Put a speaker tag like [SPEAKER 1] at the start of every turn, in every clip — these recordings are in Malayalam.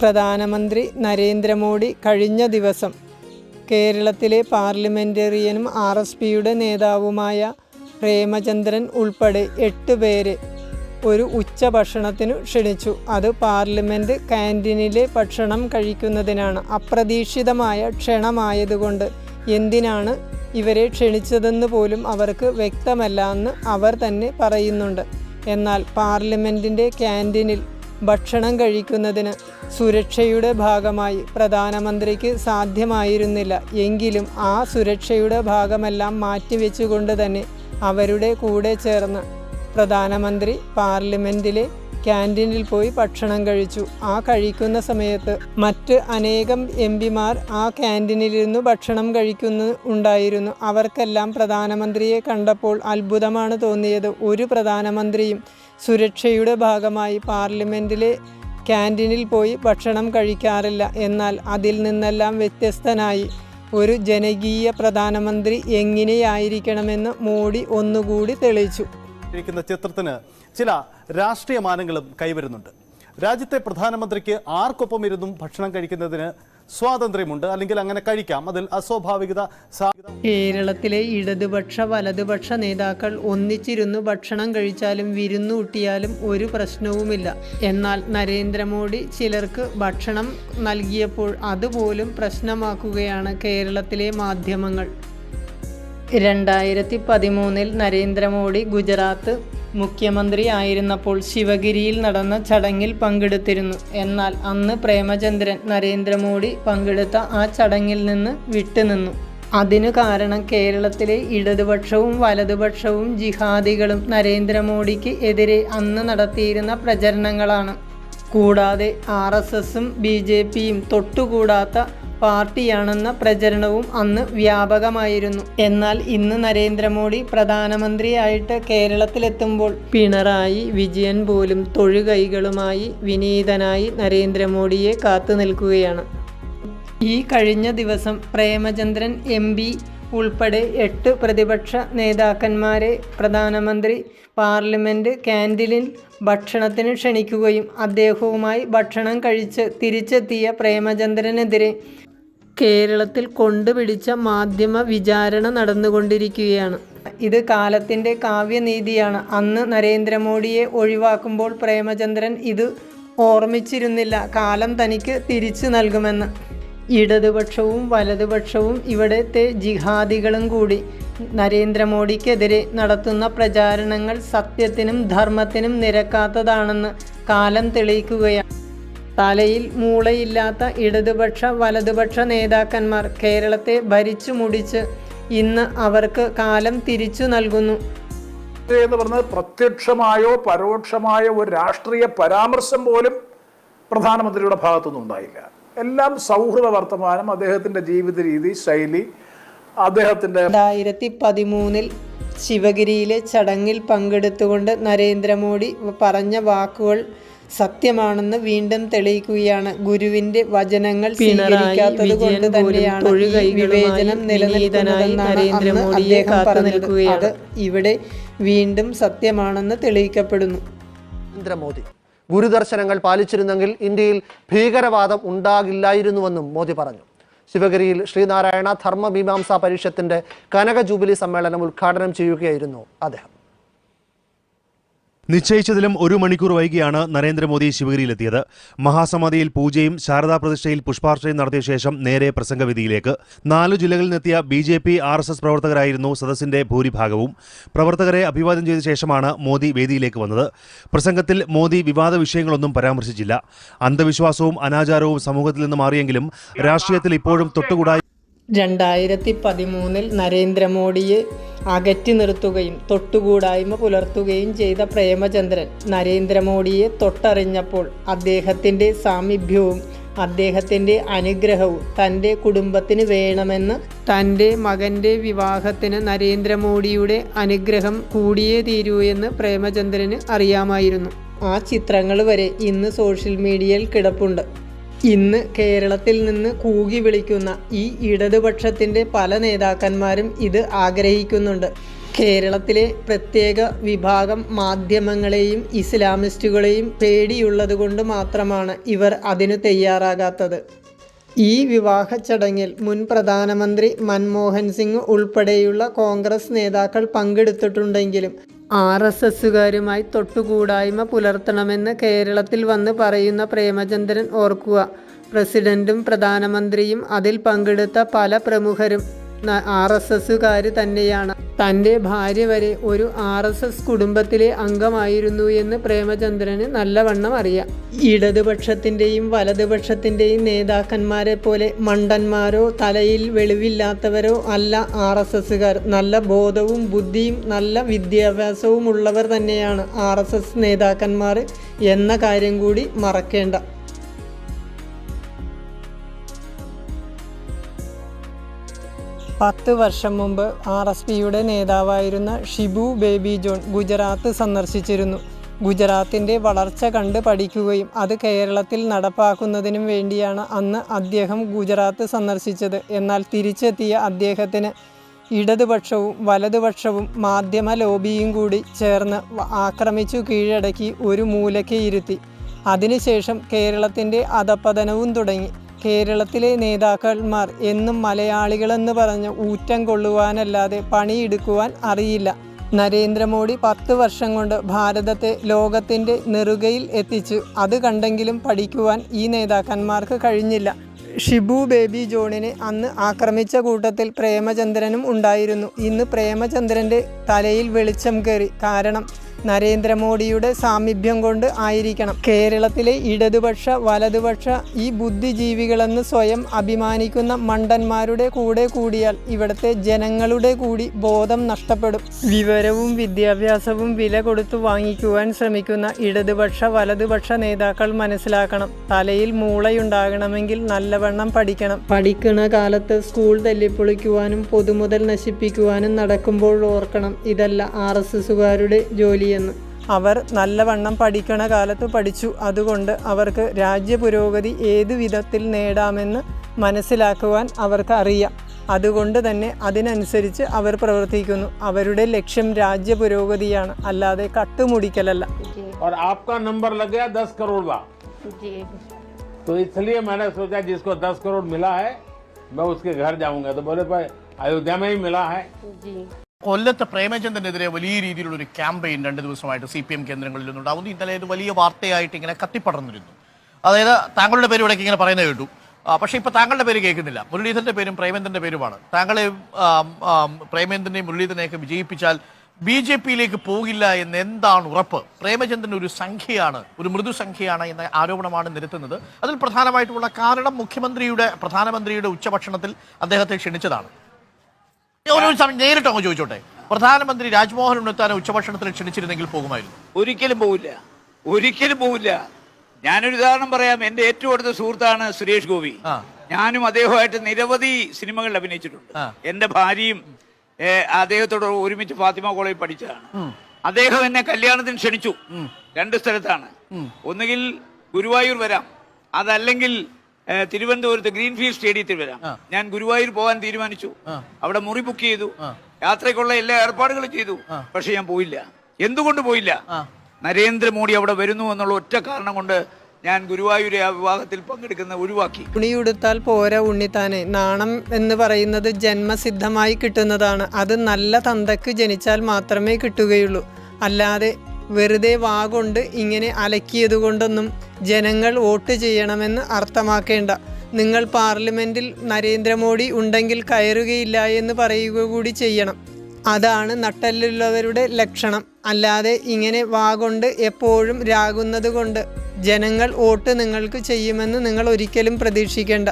[SPEAKER 1] പ്രധാനമന്ത്രി നരേന്ദ്രമോദി കഴിഞ്ഞ ദിവസം കേരളത്തിലെ പാർലമെന്റേറിയനും ആർ എസ് പിയുടെ നേതാവുമായ പ്രേമചന്ദ്രൻ ഉൾപ്പെടെ എട്ട് പേരെ ഒരു ഉച്ചഭക്ഷണത്തിനു ക്ഷണിച്ചു. അത് പാർലമെന്റ് ക്യാന്റീനിലെ ഭക്ഷണം കഴിക്കുന്നതിനാണ്. അപ്രതീക്ഷിതമായ ക്ഷണമായതുകൊണ്ട് എന്തിനാണ് ഇവരെ ക്ഷണിച്ചതെന്ന് പോലും അവർക്ക് വ്യക്തമല്ല എന്ന് അവർ തന്നെ പറയുന്നുണ്ട്. എന്നാൽ പാർലമെന്റിന്റെ ക്യാന്റീനിൽ ഭക്ഷണം കഴിക്കുന്നതിന് സുരക്ഷയുടെ ഭാഗമായി പ്രധാനമന്ത്രിക്ക് സാധ്യമായിരുന്നില്ല. എങ്കിലും ആ സുരക്ഷയുടെ ഭാഗമെല്ലാം മാറ്റിവെച്ചുകൊണ്ട് തന്നെ അവരുടെ കൂടെ ചേർന്ന് പ്രധാനമന്ത്രി പാർലമെന്റിലെ ക്യാന്റീനിൽ പോയി ഭക്ഷണം കഴിച്ചു. ആ കഴിക്കുന്ന സമയത്ത് മറ്റ് അനേകം എം പിമാർ ആ ക്യാന്റീനിലിരുന്ന് ഭക്ഷണം കഴിക്കുന്നു ഉണ്ടായിരുന്നു. അവർക്കെല്ലാം പ്രധാനമന്ത്രിയെ കണ്ടപ്പോൾ അത്ഭുതമാണ് തോന്നിയത്. ഒരു പ്രധാനമന്ത്രിയും സുരക്ഷയുടെ ഭാഗമായി പാർലമെന്റിലെ ക്യാന്റീനിൽ പോയി ഭക്ഷണം കഴിക്കാറില്ല. എന്നാൽ അതിൽ നിന്നെല്ലാം വ്യത്യസ്തനായി. ഒരു ജനകീയ പ്രധാനമന്ത്രി എങ്ങനെയായിരിക്കണമെന്ന് മോഡി ഒന്നുകൂടി തെളിയിച്ചു.
[SPEAKER 2] ഇരിക്കുന്ന ചിത്രത്തിന് ചില രാഷ്ട്രീയ മാനങ്ങളും കൈവരുന്നുണ്ട്. രാജ്യത്തെ പ്രധാനമന്ത്രിക്ക് ആർക്കൊപ്പം ഇരുന്നും ഭക്ഷണം കഴിക്കുന്നതിന് സ്വാതന്ത്ര്യമുണ്ട്. അല്ലെങ്കിൽ അങ്ങനെ കഴിക്കാം. അതിൽ അസ്വാഭാവികത
[SPEAKER 1] കേരളത്തിലെ ഇടതുപക്ഷ വലതുപക്ഷ നേതാക്കൾ ഒന്നിച്ചിരുന്നു ഭക്ഷണം കഴിച്ചാലും വിരുന്നു കിട്ടിയാലും ഒരു പ്രശ്നവുമില്ല. എന്നാൽ നരേന്ദ്രമോദി ചിലർക്ക് ഭക്ഷണം നൽകിയപ്പോൾ അതുപോലും പ്രശ്നമാക്കുകയാണ് കേരളത്തിലെ മാധ്യമങ്ങൾ. രണ്ടായിരത്തി പതിമൂന്നിൽ നരേന്ദ്രമോദി ഗുജറാത്ത് മുഖ്യമന്ത്രി ആയിരുന്നപ്പോൾ ശിവഗിരിയിൽ നടന്ന ചടങ്ങിൽ പങ്കെടുത്തിരുന്നു. എന്നാൽ അന്ന് പ്രേമചന്ദ്രൻ നരേന്ദ്രമോദി പങ്കെടുത്ത ആ ചടങ്ങിൽ നിന്ന് വിട്ടുനിന്നു. അതിനു കാരണം കേരളത്തിലെ ഇടതുപക്ഷവും വലതുപക്ഷവും ജിഹാദികളും നരേന്ദ്രമോദിക്ക് എതിരെ അന്ന് നടത്തിയിരുന്ന പ്രചരണങ്ങളാണ്. കൂടാതെ ആർ എസ് എസും ബി ജെ പിയും തൊട്ടുകൂടാത്ത പാർട്ടിയാണെന്ന പ്രചരണവും അന്ന് വ്യാപകമായിരുന്നു. എന്നാൽ ഇന്ന് നരേന്ദ്രമോദി പ്രധാനമന്ത്രിയായിട്ട് കേരളത്തിലെത്തുമ്പോൾ പിണറായി വിജയൻ പോലും തൊഴുകൈകളുമായി വിനീതനായി നരേന്ദ്രമോദിയെ കാത്തു നിൽക്കുകയാണ്. ഈ കഴിഞ്ഞ ദിവസം പ്രേമചന്ദ്രൻ എം പി ഉൾപ്പെടെ എട്ട് പ്രതിപക്ഷ നേതാക്കന്മാരെ പ്രധാനമന്ത്രി പാർലമെന്റ് ക്യാന്റീനിൽ ഭക്ഷണത്തിന് ക്ഷണിക്കുകയും അദ്ദേഹവുമായി ഭക്ഷണം കഴിച്ച് തിരിച്ചെത്തിയ പ്രേമചന്ദ്രനെതിരെ കേരളത്തിൽ കൊണ്ടുപിടിച്ച മാധ്യമ വിചാരണ നടന്നുകൊണ്ടിരിക്കുകയാണ്. ഇത് കാലത്തിന്റെ കാവ്യനീതിയാണ്. അന്ന് നരേന്ദ്രമോദിയെ ഒഴിവാക്കുമ്പോൾ പ്രേമചന്ദ്രൻ ഇത് ഓർമ്മിച്ചിരുന്നില്ല. കാലം തനിക്ക് തിരിച്ചു നൽകുമെന്ന്. ഇടതുപക്ഷവും വലതുപക്ഷവും ഇവിടുത്തെ ജിഹാദികളും കൂടി നരേന്ദ്രമോദിക്കെതിരെ നടത്തുന്ന പ്രചാരണങ്ങൾ സത്യത്തിനും ധർമ്മത്തിനും നിരക്കാത്തതാണെന്ന് കാലം തെളിയിക്കുകയാണ്. തലയിൽ മൂളയില്ലാത്ത ഇടതുപക്ഷ വലതുപക്ഷ നേതാക്കന്മാർ കേരളത്തെ ഭരിച്ചു മുടിച്ച് ഇന്ന് അവർക്ക് കാലം തിരിച്ചു നൽകുന്നു.
[SPEAKER 3] എന്ന് പറഞ്ഞാൽ പ്രത്യക്ഷമായോ പരോക്ഷമായോ ഒരു രാഷ്ട്രീയ പരാമർശം പോലും പ്രധാനമന്ത്രിയുടെ ഭാഗത്തുനിന്നും ഉണ്ടായില്ല. എല്ലാം സൗഹൃദ വർത്തമാനം അദ്ദേഹത്തിന്റെ ജീവിത രീതി ശൈലി അദ്ദേഹത്തിന്റെ
[SPEAKER 1] രണ്ടായിരത്തി പതിമൂന്നിൽ ശിവഗിരിയിലെ ചടങ്ങിൽ പങ്കെടുത്തുകൊണ്ട് നരേന്ദ്രമോദി പറഞ്ഞ വാക്കുകൾ സത്യമാണെന്ന് വീണ്ടും തെളിയിക്കുകയാണ്. ഗുരുവിന്റെ വചനങ്ങൾ സ്വീകരിക്കാത്തത് കൊണ്ട് തന്നെയാണ് വിവേചനം നിലനിൽക്കുന്നതെന്നാണ് അന്ന് അദ്ദേഹം പറഞ്ഞത് അത് ഇവിടെ വീണ്ടും സത്യമാണെന്ന് തെളിയിക്കപ്പെടുന്നു.
[SPEAKER 4] നരേന്ദ്രമോദി ഗുരുദർശനങ്ങൾ പാലിച്ചിരുന്നെങ്കിൽ ഇന്ത്യയിൽ ഭീകരവാദം ഉണ്ടാകില്ലായിരുന്നുവെന്നും മോദി പറഞ്ഞു. ശിവഗിരിയിൽ ശ്രീനാരായണ ധർമ്മമീമാംസാ പരിഷത്തിന്റെ കനക ജൂബിലി സമ്മേളനം ഉദ്ഘാടനം ചെയ്യുകയായിരുന്നു അദ്ദേഹം.
[SPEAKER 5] നിശ്ചയിച്ചതിലും ഒരു മണിക്കൂർ വൈകിയാണ് നരേന്ദ്രമോദി ശിവഗിരിയിലെത്തിയത്. മഹാസമാധിയിൽ പൂജയും ശാരദാ പ്രതിഷ്ഠയിൽ പുഷ്പാർച്ചയും നടത്തിയ ശേഷം നേരെ പ്രസംഗവിധിയിലേക്ക് നാലു ജില്ലകളിൽ നിന്നെത്തിയ B J P R S S പ്രവർത്തകരായിരുന്നു സദസ്സിന്റെ ഭൂരിഭാഗവും. പ്രവർത്തകരെ അഭിവാദ്യം ചെയ്ത ശേഷമാണ് മോദി വേദിയിലേക്ക് വന്നത്. പ്രസംഗത്തിൽ മോദി വിവാദ വിഷയങ്ങളൊന്നും പരാമർശിച്ചില്ല. അന്ധവിശ്വാസവും അനാചാരവും സമൂഹത്തിൽ നിന്ന് മാറിയെങ്കിലും രാഷ്ട്രീയത്തിൽ ഇപ്പോഴും തൊട്ടുകൂടായി
[SPEAKER 1] രണ്ടായിരത്തി പതിമൂന്നിൽ നരേന്ദ്രമോദിയെ അകറ്റി നിർത്തുകയും തൊട്ടുകൂടായ്മ പുലർത്തുകയും ചെയ്ത പ്രേമചന്ദ്രൻ നരേന്ദ്രമോദിയെ തൊട്ടറിഞ്ഞപ്പോൾ അദ്ദേഹത്തിന്റെ സാമീപ്യവും അദ്ദേഹത്തിന്റെ അനുഗ്രഹവും തന്റെ കുടുംബത്തിന് വേണമെന്ന് തന്റെ മകന്റെ വിവാഹത്തിന് നരേന്ദ്രമോദിയുടെ അനുഗ്രഹം കൂടിയേ തീരൂ എന്ന് പ്രേമചന്ദ്രന് അറിയാമായിരുന്നു. ആ ചിത്രങ്ങൾ വരെ ഇന്ന് സോഷ്യൽ മീഡിയയിൽ കിടപ്പുണ്ട്. ഇന്ന് കേരളത്തിൽ നിന്ന് കൂകി വിളിക്കുന്ന ഈ ഇടതുപക്ഷത്തിന്റെ പല നേതാക്കന്മാരും ഇത് ആഗ്രഹിക്കുന്നുണ്ട്. കേരളത്തിലെ പ്രത്യേക വിഭാഗം മാധ്യമങ്ങളെയും ഇസ്ലാമിസ്റ്റുകളെയും പേടിയുള്ളതുകൊണ്ട് മാത്രമാണ് ഇവർ അതിനു തയ്യാറാകാത്തത്. ഈ വിവാഹ ചടങ്ങിൽ മുൻ പ്രധാനമന്ത്രി മൻമോഹൻ സിംഗ് ഉൾപ്പെടെയുള്ള കോൺഗ്രസ് നേതാക്കൾ പങ്കെടുത്തിട്ടുണ്ടെങ്കിലും ആർ എസ് എസുകാരുമായി തൊട്ടുകൂടായ്മ പുലർത്തണമെന്ന് കേരളത്തിൽ വന്ന് പറയുന്ന പ്രേമചന്ദ്രൻ ഓർക്കുക. പ്രസിഡന്റും പ്രധാനമന്ത്രിയും അതിൽ പങ്കെടുത്ത പല പ്രമുഖരും ആർ എസ് എസുകാർ തന്നെയാണ്. തന്റെ ഭാര്യ വരെ ഒരു ആർ എസ് എസ് കുടുംബത്തിലെ അംഗമായിരുന്നു എന്ന് പ്രേമചന്ദ്രന് നല്ലവണ്ണം അറിയാം. ഇടതുപക്ഷത്തിന്റെയും വലതുപക്ഷത്തിന്റെയും നേതാക്കന്മാരെ പോലെ മണ്ടന്മാരോ തലയിൽ വെളിവില്ലാത്തവരോ അല്ല ആർ എസ് എസ്സുകാർ. നല്ല ബോധവും ബുദ്ധിയും നല്ല വിദ്യാഭ്യാസവും ഉള്ളവർ തന്നെയാണ് ആർ എസ് എസ് നേതാക്കന്മാർ എന്ന കാര്യം കൂടി മറക്കേണ്ട. പത്ത് വർഷം മുമ്പ് ആർ എസ് പിയുടെ നേതാവായിരുന്ന ഷിബു ബേബി ജോൺ ഗുജറാത്ത് സന്ദർശിച്ചിരുന്നു. ഗുജറാത്തിന്റെ വളർച്ച കണ്ട് പഠിക്കുകയും അത് കേരളത്തിൽ നടപ്പാക്കുന്നതിനും വേണ്ടിയാണ് അന്ന് അദ്ദേഹം ഗുജറാത്ത് സന്ദർശിച്ചത്. എന്നാൽ തിരിച്ചെത്തിയ അദ്ദേഹത്തിന് ഇടതുപക്ഷവും വലതുപക്ഷവും മാധ്യമ ലോബിയും കൂടി ചേർന്ന് ആക്രമിച്ചു കീഴടക്കി ഒരു മൂലയ്ക്ക് ഇരുത്തി. അതിനുശേഷം കേരളത്തിന്റെ അധപ്പതനവും തുടങ്ങി. കേരളത്തിലെ നേതാക്കന്മാർ എന്നും മലയാളികളെന്ന് പറഞ്ഞ് ഊറ്റം കൊള്ളുവാനല്ലാതെ പണിയെടുക്കുവാൻ അറിയില്ല. നരേന്ദ്രമോദി പത്ത് വർഷം കൊണ്ട് ഭാരതത്തെ ലോകത്തിന്റെ നെറുകയിൽ എത്തിച്ചു അത് കണ്ടെങ്കിലും പഠിക്കുവാൻ ഈ നേതാക്കന്മാർക്ക് കഴിഞ്ഞില്ല. ഷിബു ബേബി ജോണിനെ അന്ന് ആക്രമിച്ച കൂട്ടത്തിൽ പ്രേമചന്ദ്രനും ഉണ്ടായിരുന്നു. ഇന്ന് പ്രേമചന്ദ്രന്റെ തലയിൽ വെളിച്ചം കയറി. കാരണം നരേന്ദ്രമോദിയുടെ സാമീപ്യം കൊണ്ട് ആയിരിക്കണം. കേരളത്തിലെ ഇടതുപക്ഷ വലതുപക്ഷ ഈ ബുദ്ധിജീവികളെന്ന് സ്വയം അഭിമാനിക്കുന്ന മണ്ടന്മാരുടെ കൂടെ കൂടിയാൽ ഇവിടുത്തെ ജനങ്ങളുടെ കൂടി ബോധം നഷ്ടപ്പെടും. വിവരവും വിദ്യാഭ്യാസവും വില കൊടുത്തു വാങ്ങിക്കുവാൻ ശ്രമിക്കുന്ന ഇടതുപക്ഷ വലതുപക്ഷ നേതാക്കൾ മനസ്സിലാക്കണം. തലയിൽ മൂളയുണ്ടാകണമെങ്കിൽ നല്ലവണ്ണം പഠിക്കണം. പഠിക്കുന്ന കാലത്ത് സ്കൂൾ തല്ലിപ്പൊളിക്കുവാനും പൊതുമുതൽ നശിപ്പിക്കുവാനും നടക്കുമ്പോൾ ഓർക്കണം. ഇതല്ല ആർ എസ് എസുകാരുടെ ജോലിയെന്ന് അവർ നല്ലവണ്ണം പഠിക്കണ കാലത്ത് പഠിച്ചു അതുകൊണ്ട് അവർക്ക് രാജ്യ പുരോഗതി ഏതു വിധത്തിൽ നേടാമെന്ന് മനസ്സിലാക്കുവാൻ അവർക്ക് അറിയാം അതുകൊണ്ട് തന്നെ അതിനനുസരിച്ച് അവർ പ്രവർത്തിക്കുന്നു അവരുടെ ലക്ഷ്യം രാജ്യ പുരോഗതിയാണ് അല്ലാതെ കട്ടുമുടിക്കലല്ല
[SPEAKER 6] और आपका नंबर लग गया दस करोड़ का
[SPEAKER 7] जी
[SPEAKER 6] तो इसलिए मैंने सोचा जिसको दस करोड़ मिला है मैं उसके घर जाऊंगा तो बोले भाई अयोध्या में ही मिला है
[SPEAKER 7] जी
[SPEAKER 8] കൊല്ലത്ത് പ്രേമചന്ദ്രനെതിരെ വലിയ രീതിയിലുള്ള ഒരു ക്യാമ്പയിൻ രണ്ട് ദിവസമായിട്ട് സി പി എം കേന്ദ്രങ്ങളിൽ നിന്നുണ്ടാവുന്നു ഇന്നലെ ഇത് വലിയ വാർത്തയായിട്ട് ഇങ്ങനെ കത്തിപ്പടർന്നിരുന്നു. അതായത് താങ്കളുടെ പേര് ഇവിടേക്ക് ഇങ്ങനെ പറയുന്നത് കേട്ടു. പക്ഷേ ഇപ്പൊ താങ്കളുടെ പേര് കേൾക്കുന്നില്ല. മുരളീധരന്റെ പേരും പ്രേമേന്ദ്രന്റെ പേരുമാണ്. താങ്കളെ പ്രേമേന്ദ്രനെയും മുരളീധരനെയൊക്കെ വിജയിപ്പിച്ചാൽ ബി ജെ പിയിലേക്ക് പോകില്ല എന്ന് എന്താണ് ഉറപ്പ്? പ്രേമചന്ദ്രൻ ഒരു സംഖ്യയാണ് ഒരു മൃദു സംഖ്യയാണ് എന്ന ആരോപണമാണ് നിരത്തുന്നത്. അതിൽ പ്രധാനമായിട്ടുള്ള കാരണം മുഖ്യമന്ത്രിയുടെ പ്രധാനമന്ത്രിയുടെ ഉച്ചഭക്ഷണത്തിൽ അദ്ദേഹത്തെ ക്ഷണിച്ചതാണ്. ഒരു സമയം നേരിട്ട് അങ്ങ് ചോദിച്ചോട്ടെ. പ്രധാനമന്ത്രി രാജ്മോഹൻ ഉണ്ണിത്താനെ ഉച്ചഭക്ഷണത്തിന് ക്ഷണിച്ചിരുന്നെങ്കിൽ പോകുമായിരുന്നു.
[SPEAKER 9] ഒരിക്കലും പോവില്ല. ഒരിക്കലും പോവില്ല. ഞാനൊരു ഉദാഹരണം പറയാം. എന്റെ ഏറ്റവും അടുത്ത സുഹൃത്താണ് സുരേഷ് ഗോപി.
[SPEAKER 8] ആ.
[SPEAKER 9] ഞാനും അദ്ദേഹമായിട്ട് നിരവധി സിനിമകളിൽ അഭിനയിച്ചിട്ടുണ്ട്. എന്റെ ഭാര്യയും ഏ, അദ്ദേഹത്തോട് ഒരുമിച്ച് ഫാത്തിമ കോളേജിൽ പഠിച്ചതാണ്. അദ്ദേഹം എന്നെ കല്യാണത്തിന് ക്ഷണിച്ചു. രണ്ട് സ്ഥലത്താണ്. ഒന്നുകിൽ ഗുരുവായൂർ വരാം. അതല്ലെങ്കിൽ തിരുവനന്തപുരത്ത് ഗ്രീൻഫീൽഡ് സ്റ്റേഡിയത്തിൽ വരാം. ഞാൻ ഗുരുവായൂർ പോകാൻ തീരുമാനിച്ചു. അവിടെ മുറി ബുക്ക് ചെയ്തു. യാത്രയ്ക്കുള്ള എല്ലാ ഏർപ്പാടുകളും ചെയ്തു. പക്ഷെ ഞാൻ പോയില്ല. എന്തുകൊണ്ട് പോയില്ല? നരേന്ദ്രമോദി അവിടെ വരുന്നു എന്നുള്ള ഒറ്റ കാരണം കൊണ്ട് ഞാൻ ഗുരുവായൂരെ ആ വിവാഹത്തിൽ പങ്കെടുക്കുന്ന ഒഴിവാക്കി.
[SPEAKER 1] ഉണിയുടുത്താൽ പോരാ ഉണ്ണിത്താനെ. നാണം എന്ന് പറയുന്നത് ജന്മസിദ്ധമായി കിട്ടുന്നതാണ്. അത് നല്ല തന്തക്ക് ജനിച്ചാൽ മാത്രമേ കിട്ടുകയുള്ളൂ. അല്ലാതെ വെറുതെ വാ കൊണ്ട് ഇങ്ങനെ അലക്കിയത് കൊണ്ടൊന്നും ജനങ്ങൾ വോട്ട് ചെയ്യണമെന്ന് അർത്ഥമാക്കേണ്ട. നിങ്ങൾ പാർലമെന്റിൽ നരേന്ദ്രമോദി ഉണ്ടെങ്കിൽ കയറുകയില്ല എന്ന് പറയുക കൂടി ചെയ്യണം. അതാണ് നട്ടല്ലുള്ളവരുടെ ലക്ഷണം. അല്ലാതെ ഇങ്ങനെ വാഗൊണ്ട് എപ്പോഴും രാകുന്നത് കൊണ്ട് ജനങ്ങൾ വോട്ട് നിങ്ങൾക്ക് ചെയ്യുമെന്ന് നിങ്ങൾ ഒരിക്കലും പ്രതീക്ഷിക്കേണ്ട.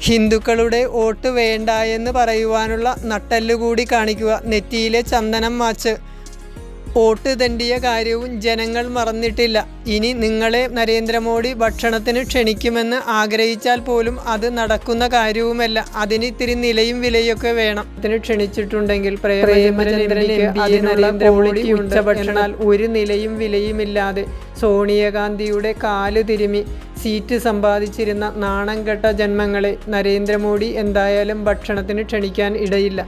[SPEAKER 1] ഹിന്ദുക്കളുടെ വോട്ട് വേണ്ട എന്ന് പറയുവാനുള്ള നട്ടല്ലുകൂടി കാണിക്കുക. നെറ്റിയിലെ ചന്ദനം മാച്ച് വോട്ട് തണ്ടിയ കാര്യവും ജനങ്ങൾ മറന്നിട്ടില്ല. ഇനി നിങ്ങളെ നരേന്ദ്രമോദി ഭക്ഷണത്തിന് ക്ഷണിക്കുമെന്ന് ആഗ്രഹിച്ചാൽ പോലും അത് നടക്കുന്ന കാര്യവുമല്ല. അതിന് ഇത്തിരി നിലയും വിലയൊക്കെ വേണം. അതിന് ക്ഷണിച്ചിട്ടുണ്ടെങ്കിൽ ഭക്ഷണാൽ നരേന്ദ്രമോദി ഉച്ചഭക്ഷണാൽ ഒരു നിലയും വിലയുമില്ലാതെ സോണിയാഗാന്ധിയുടെ കാൽ തിരുമി സീറ്റ് സമ്പാദിച്ചിരുന്ന നാണം കെട്ട ജന്മങ്ങളെ നരേന്ദ്രമോദി എന്തായാലും ഭക്ഷണത്തിന് ക്ഷണിക്കാൻ ഇടയില്ല.